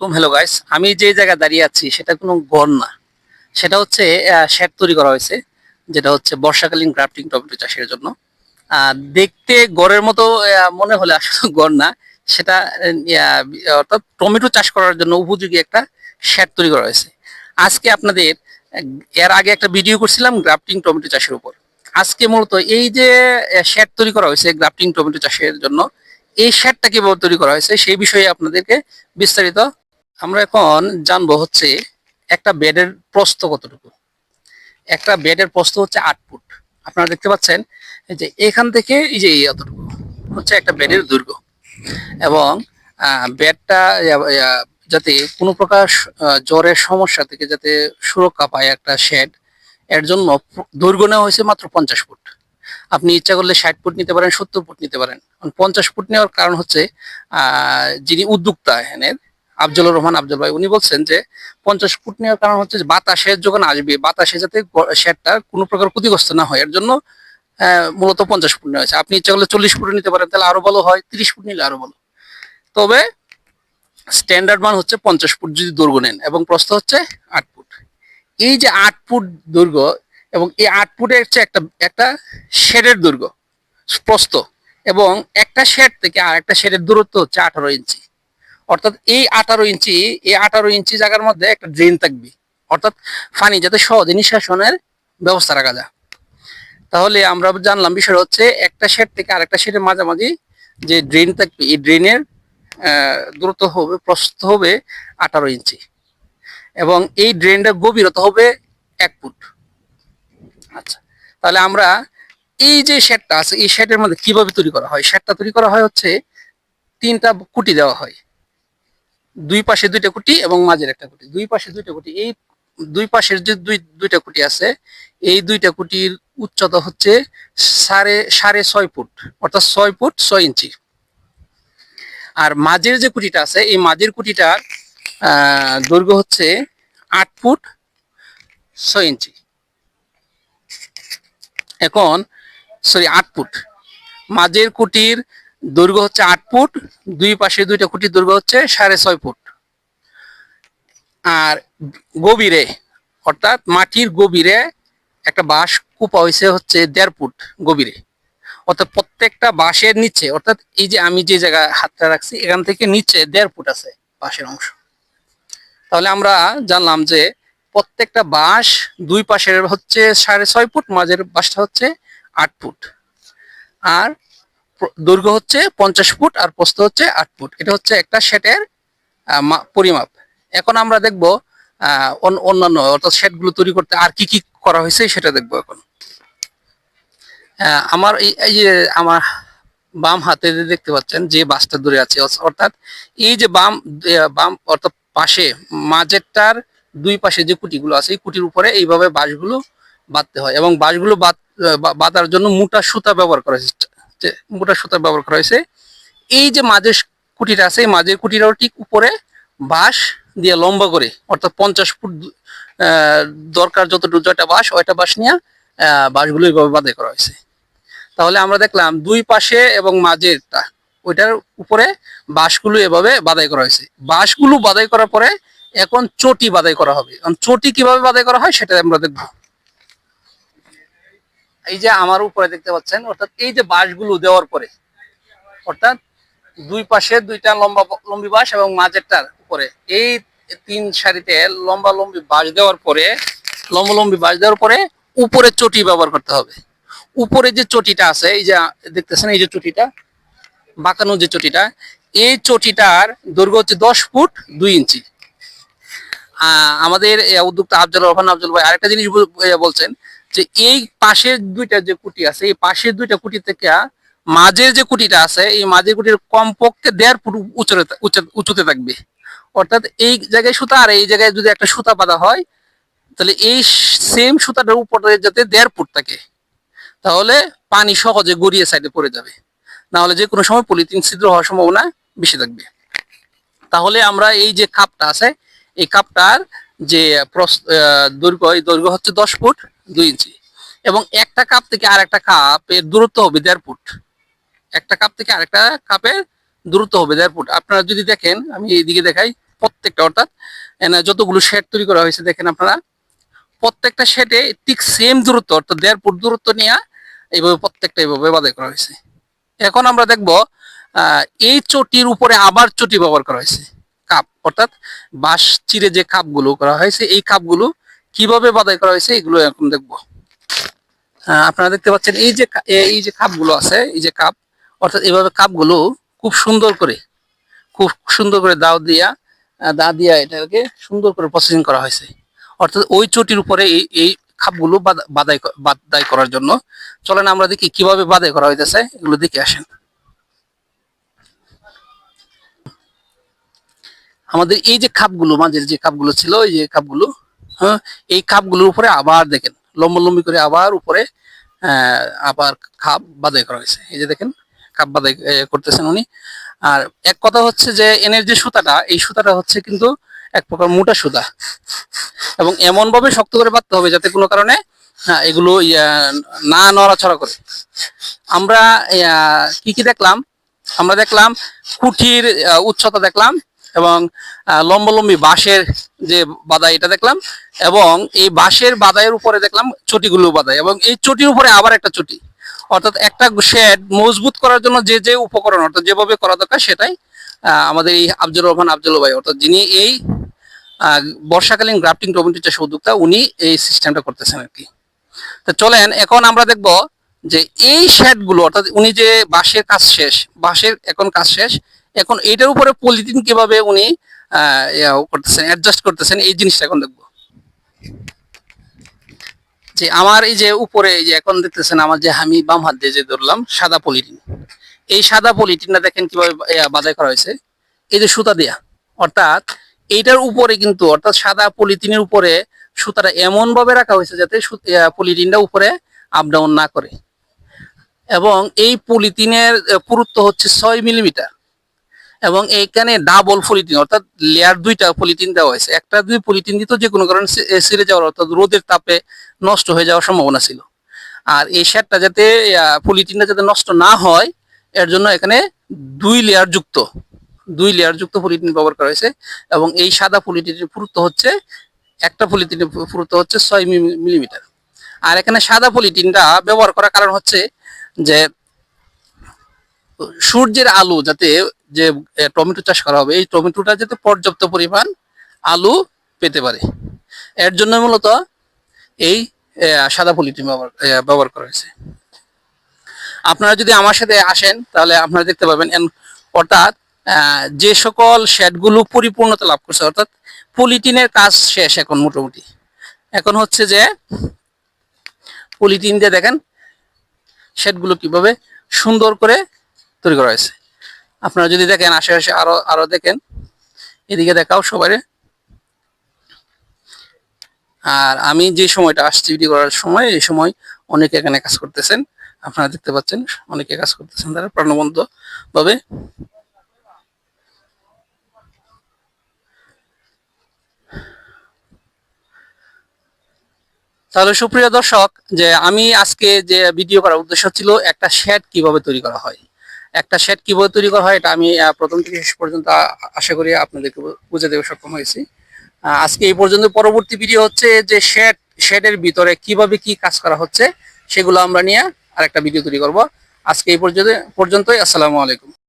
আলাইকুম hello guys আমি যে জায়গায় দাঁড়িয়ে আছি সেটা কোনো ঘর না। সেটা হচ্ছে শেড তৈরি করা হয়েছে, যেটা হচ্ছে বর্ষাকালীন গ্রাফটিং টমেটো চাষের জন্য। দেখতে গড়ের মতো মনে হলে আসলে গড় না। সেটা অর্থাৎ টমেটো চাষ করার জন্য উপযোগী একটা শেড তৈরি করা হয়েছে। আজকে আপনাদের, এর আগে একটা ভিডিও করছিলাম গ্রাফটিং টমেটো চাষের উপর। আজকে মূলত এই যে শেড তৈরি করা হয়েছে গ্রাফটিং টমেটো চাষের জন্য, এই শেডটা কীভাবে তৈরি করা হয়েছে সেই বিষয়ে আপনাদেরকে বিস্তারিত আমরা এখন জানব হচ্ছে একটা বেডের প্রস্থ কতটুকু? একটা বেডের প্রস্থ হচ্ছে আট ফুট। আপনারা দেখতে পাচ্ছেন যে এখান থেকে এই যে এতটুকু হচ্ছে একটা বেডের দৈর্ঘ্য এবং বেডটা যাতে কোনো প্রকার জ্বরের সমস্যা থেকে যাতে সুরক্ষা পায় একটা শেড, এর জন্য দৈর্ঘ্য নেওয়া হয়েছে মাত্র পঞ্চাশ ফুট। আপনি ইচ্ছা করলে ষাট ফুট নিতে পারেন, সত্তর ফুট নিতে পারেন। পঞ্চাশ ফুট নেওয়ার কারণ হচ্ছে যিনি উদ্যোক্তা এখানের আফজলুর রহমান আফজল ভাই, উনি বলছেন যে পঞ্চাশ ফুট নেওয়ার কারণ হচ্ছে যে বাতাসের যখন আসবে, বাতাসে যাতে শেডটা কোনো প্রকার ক্ষতিগ্রস্ত না হয়, এর জন্য মূলত পঞ্চাশ ফুট নেওয়া হয়েছে। আপনি ইচ্ছা করলে চল্লিশ ফুট নিতে পারেন, তাহলে আরও ভালো হয়, তিরিশ ফুট নিলে আরও ভালো। তবে স্ট্যান্ডার্ড মান হচ্ছে পঞ্চাশ ফুট যদি দৈর্ঘ্য নেন, এবং প্রস্থ হচ্ছে আট ফুট। এই যে আট ফুট দৈর্ঘ্য, এবং এই আট ফুটের হচ্ছে একটা একটা শেডের দৈর্ঘ্য, প্রস্থ, এবং একটা শেড থেকে আর একটা শেডের দূরত্ব হচ্ছে আঠারো ইঞ্চি। অর্থাৎ এই আঠারো ইঞ্চি, এই আঠারো ইঞ্চি জায়গার মধ্যে একটা ড্রেন থাকবে। অর্থাৎ পানি যাতে সহজে নিঃশাসনের ব্যবস্থা রাখা যায়। তাহলে আমরা জানলাম বিষয় হচ্ছে, একটা শেড থেকে আরেকটা শেডের মাঝামাঝি যে ড্রেন থাকবে, এই ড্রেনের দূরত্ব হবে, প্রস্থ হবে আঠারো ইঞ্চি। এবং এই ড্রেনটা গভীরতা হবে এক ফুট। আচ্ছা তাহলে আমরা এই যে শেডটা আছে, এই শেডের মধ্যে কীভাবে তৈরি করা হয়? শেডটা তৈরি করা হয় হচ্ছে তিনটা কুটি দেওয়া হয়। দুই পাশে দুইটা কুটি এবং মাঝের একটা কুটি দুই পাশে দুইটা কুটি এই দুই পাশের যে দুই, দুইটা কুটি আছে, এই দুইটা কুটির উচ্চতা হচ্ছে সাড়ে সাড়ে ছয় ফুট, অর্থাৎ ছয় ফুট ছয় ইঞ্চি। আর মাঝের যে কুটিটা আছে, এই মাঝের কুটিটার দৈর্ঘ্য হচ্ছে আট ফুট ছয় ইঞ্চি। এখন সরি আট ফুট। মাঝের কুটির দৈর্ঘ্য হচ্ছে আট ফুট, দুই পাশে দুইটা কুটির দৈর্ঘ্য হচ্ছে সাড়ে ছয় ফুট। আর গভীরে, অর্থাৎ মাটির গভীরে একটা বাঁশ কুপা হয়েছে হচ্ছে দেড় ফুট গভীরে। অর্থাৎ প্রত্যেকটা বাঁশের নিচে, অর্থাৎ এই যে আমি যে জায়গায় হাতটা রাখছি, এখান থেকে নিচে দেড় ফুট আছে বাঁশের অংশ। তাহলে আমরা জানলাম যে প্রত্যেকটা বাঁশ দুই পাশের হচ্ছে সাড়ে ছয় ফুট, মাঝের বাঁশটা হচ্ছে আট ফুট। আর দৈর্ঘ্য হচ্ছে পঞ্চাশ ফুট আর প্রস্থ হচ্ছে আট ফুট। এটা হচ্ছে একটা সেটের পরিমাপ। এখন আমরা দেখব অন্যান্য, অর্থাৎ সেটগুলো তৈরি করতে আর কি কি করা হয়েছে সেটা দেখব এখন। আমার এই যে আমার বাম হাতে যে দেখতে পাচ্ছেন, যে বাসটা দূরে আছে অর্থাৎ এই যে বাম বাম, অর্থাৎ পাশে, মাঝেরটার দুই পাশে যে কুটিগুলো আছে, এই কুটির উপরে এইভাবে বাঁশগুলো বাঁধতে হয় এবং বাঁশগুলো বাঁধার জন্য মোটা সুতা ব্যবহার করা হয়েছে। যে মোটা সুতা ব্যবহার করা হয়েছে। এই যে মাঝের কুটিটা আছে, এই মাঝের কুটিটাও ঠিক উপরে বাঁশ দিয়ে লম্বা করে, অর্থাৎ পঞ্চাশ ফুট দরকার যতটুকু জয়টা বাঁশ, ওইটা বাঁশ নিয়ে বাঁশগুলো এইভাবে বাঁধাই করা হয়েছে। তাহলে আমরা দেখলাম দুই পাশে এবং মাঝেরটা, ওইটার উপরে বাঁশগুলো এভাবে বাদাই করা হয়েছে। বাঁশগুলো বাদাই করার পরে এখন চটি বাদাই করা হবে। এখন চটি কীভাবে বাদাই করা হয়, সেটা আমরা দেখব। এই যে আমার উপরে দেখতে পাচ্ছেন, অর্থাৎ এই যে বাঁশগুলো দেওয়ার পরে, অর্থাৎ দুই পাশে দুইটা লম্বা লম্বি বাঁশ এবং মাঝেরটার উপরে, এই তিন সারিতে লম্বা লম্বি বাঁশ দেওয়ার পরে, লম্বা লম্বি বাঁশ দেওয়ার পরে উপরে চটি ব্যবহার করতে হবে। উপরে যে চটিটা আছে, এই যে দেখতেছেন, এই যে চটিটা, বাঁকানো যে চটিটা, এই চটিটার দৈর্ঘ্য হচ্ছে দশ ফুট দুই ইঞ্চি। আমাদের উদ্যোক্তা আফজল রহমান আফজল ভাই আরেকটা জিনিস বলছেন যে এই পাশের দুইটা যে কুটি আছে, এই পাশের দুইটা কুটি থেকে মাঝের যে কুটিটা আছে, এই মাঝের কুটির কমপক্ষে দেড় ফুট উঁচুতে থাকবে। অর্থাৎ এই জায়গায় সুতা আর এই জায়গায় যদি একটা সুতা বাঁধা হয়, তাহলে এই সেম সুতাটার উপরে যাতে দেড় ফুট থাকে, তাহলে পানি সহজে গড়িয়ে সাইডে পড়ে যাবে। না হলে যে কোনো সময় পলিথিন ছিদ্র হওয়ার সম্ভাবনা বেশি থাকবে। তাহলে আমরা এই যে কাপটা আছে, এই কাপটার যে দৈর্ঘ্য, এই দৈর্ঘ্য হচ্ছে দশ ফুট। দুই ইঞ্চি। এবং একটা কাপ থেকে আরেকটা কাপের দূরত্ব হবে দেড় ফুট। একটা কাপ থেকে আরেকটা কাপের দূরত্ব হবে দেড় ফুট। আপনারা যদি দেখেন, আমি এইদিকে দেখাই প্রত্যেকটা, অর্থাৎ যতগুলো শেড তৈরি করা হয়েছে, দেখেন আপনারা, প্রত্যেকটা শেডে ঠিক সেম দূরত্ব, অর্থাৎ দেড় ফুট দূরত্ব নিয়ে এইভাবে প্রত্যেকটা এইভাবে বাদাই করা হয়েছে। এখন আমরা দেখব এই চটির উপরে আবার চটি ব্যবহার করা হয়েছে। কাপ, অর্থাৎ বাঁশ চিরে যে কাপগুলো করা হয়েছে, এই কাপগুলো কীভাবে বাদাই করা হয়েছে এগুলো এখন দেখব। আপনারা দেখতে পাচ্ছেন এই যে এই যে কাপগুলো আছে, এই যে কাপ, অর্থাৎ এইভাবে কাপগুলো খুব সুন্দর করে, খুব সুন্দর করে দাও দিয়া দা দিয়া এটাকে সুন্দর করে প্রসেসিং করা হয়েছে। অর্থাৎ ওই চটির উপরে এই এই খাপগুলো বাদ- বাদাই বাদাই করার জন্য। চলেন আমরা দেখি কীভাবে বাদাই করা হইতেছে, এগুলো দেখে আসেন। আমাদের এই যে খাপগুলো মাঝের যে খাপগুলো ছিল এই যে খাপগুলো হ্যাঁ এই খাপগুলোর উপরে আবার দেখেন, লম্বলম্বি করে আবার উপরে আবার খাপ বাদাই করা হয়েছে। এই যে দেখেন, খাপ বাদাই করতেছেন উনি। আর এক কথা হচ্ছে যে, এনের যে সুতাটা, এই সুতাটা হচ্ছে কিন্তু এক প্রকার মোটা সুতা। এবং এমন ভাবে শক্ত করে বাঁধতে হবে যাতে কোনো কারণে এগুলো না নড়াচড়া করে। আমরা কি কি দেখলাম? আমরা দেখলাম কুঠির উচ্চতা দেখলাম এবং লম্বলম্বী বাঁশের যে বাদাই এটা দেখলাম, এবং এই বাঁশের বাদাইয়ের উপরে দেখলাম চটিগুলো বাদাই, এবং এই চটির উপরে আবার একটা চটি। অর্থাৎ একটা শেড মজবুত করার জন্য যে যে উপকরণ, অর্থাৎ যেভাবে করা দরকার সেটাই আমাদের এই আফজল রহমান আফজল ভাই, অর্থাৎ যিনি এই বর্ষাকালীন গ্রাফটিং টমেটো চাষ উদ্যোক্তা, উনি এই সিস্টেমটা করতেছেন আর কি। তো চলেন, এখন আমরা দেখব যে এই শেডগুলো, অর্থাৎ উনি যে বাঁশের কাজ শেষ, বাঁশের এখন কাজ শেষ এখন এইটার উপরে পলিথিন কীভাবে উনি করতেছেন অ্যাডজাস্ট করতেছেন, এই জিনিসটা এখন দেখব। যে আমার এই যে উপরে এই যে এখন দেখতেছেন, আমার যে আমি বাম হাত দিয়ে যে ধরলাম, সাদা পলিথিন এই সাদা পলিটিনটা দেখেন কীভাবে বাছাই করা হয়েছে। এই যে সুতা দেয়া। অর্থাৎ এইটার উপরে কিন্তু, অর্থাৎ সাদা পলিথিনের উপরে সুতাটা এমন ভাবে রাখা হয়েছে যাতে পলিথিনটা উপরে আপ ডাউন না করে। এবং এই পলিথিনের পুরুত্ব হচ্ছে ছয় মিলিমিটার এবং এইখানে ডাবল পলিথিন অর্থাৎ লেয়ার দুইটা পলিথিন দেওয়া হয়েছে। একটা দুই পলিথিন দিত যে কোনো কারণে সে- এ, ছিঁড়ে যাওয়ার অর্থাৎ রোদের তাপে নষ্ট হয়ে যাওয়ার সম্ভাবনা ছিল। আর এই শ্যাটটা যাতে পলিথিনটা যাতে নষ্ট না হয় এর জন্য এখানে দুই লেয়ার যুক্ত দুই লেয়ার যুক্ত পলিথিন ব্যবহার করা হয়েছে। এবং এই সাদা পলিথিনের পুরুত্ব হচ্ছে একটা পলিথিনের পুরুত্ব হচ্ছে ছয় মিলিমিটার। আর এখানে সাদা পলিথিনটা ব্যবহার করার কারণ হচ্ছে যে সূর্যের আলো যাতে যে টমেটো চাষ করা হবে, এই টমেটোটা যাতে পর্যাপ্ত পরিমাণ আলু পেতে পারে। এর জন্য মূলত এই সাদা পলিথিন ব্যবহার ব্যবহার করা হয়েছে। আপনারা যদি আমার সাথে আসেন, তাহলে আপনারা দেখতে পাবেন অর্থাৎ যে সকল শেডগুলো পরিপূর্ণতা লাভ করছে, অর্থাৎ পলিটিনের কাজ শেষ এখন মোটামুটি। এখন হচ্ছে যে পলিটিন দিয়ে দেখেন শেডগুলো কীভাবে সুন্দর করে তৈরি করা হয়েছে। আপনারা যদি দেখেন, আশেপাশে আরও আরও দেখেন, এদিকে দেখাও সবাই আর আমি যে সময়টা আসছি ভিডিও করার সময়, এই সময় অনেকে এখানে কাজ করতেছেন। আপনারা দেখতে পাচ্ছেন, অনেকে কাজ করতেছেন তারা প্রাণবন্ত ভাবে। তাহলে সুপ্রিয় দর্শক, যে আমি আজকে যে ভিডিও করার উদ্দেশ্য ছিল একটা শেড কীভাবে তৈরি করা হয়। একটা শেড কীভাবে তৈরি করা হয় এটা আমি প্রথম থেকে শেষ পর্যন্ত আশা করি আপনাদেরকে বুঝে দেবে সক্ষম হয়েছি। আজকে এই পর্যন্ত পরবর্তী ভিডিও হচ্ছে যে শেড শেডের ভিতরে কীভাবে কি কাজ করা হচ্ছে, সেগুলো আমরা নিয়ে আরেকটা ভিডিও তৈরি করব। আজকে এই পর্যন্ত, পর্যন্তই, আসসালামু আলাইকুম।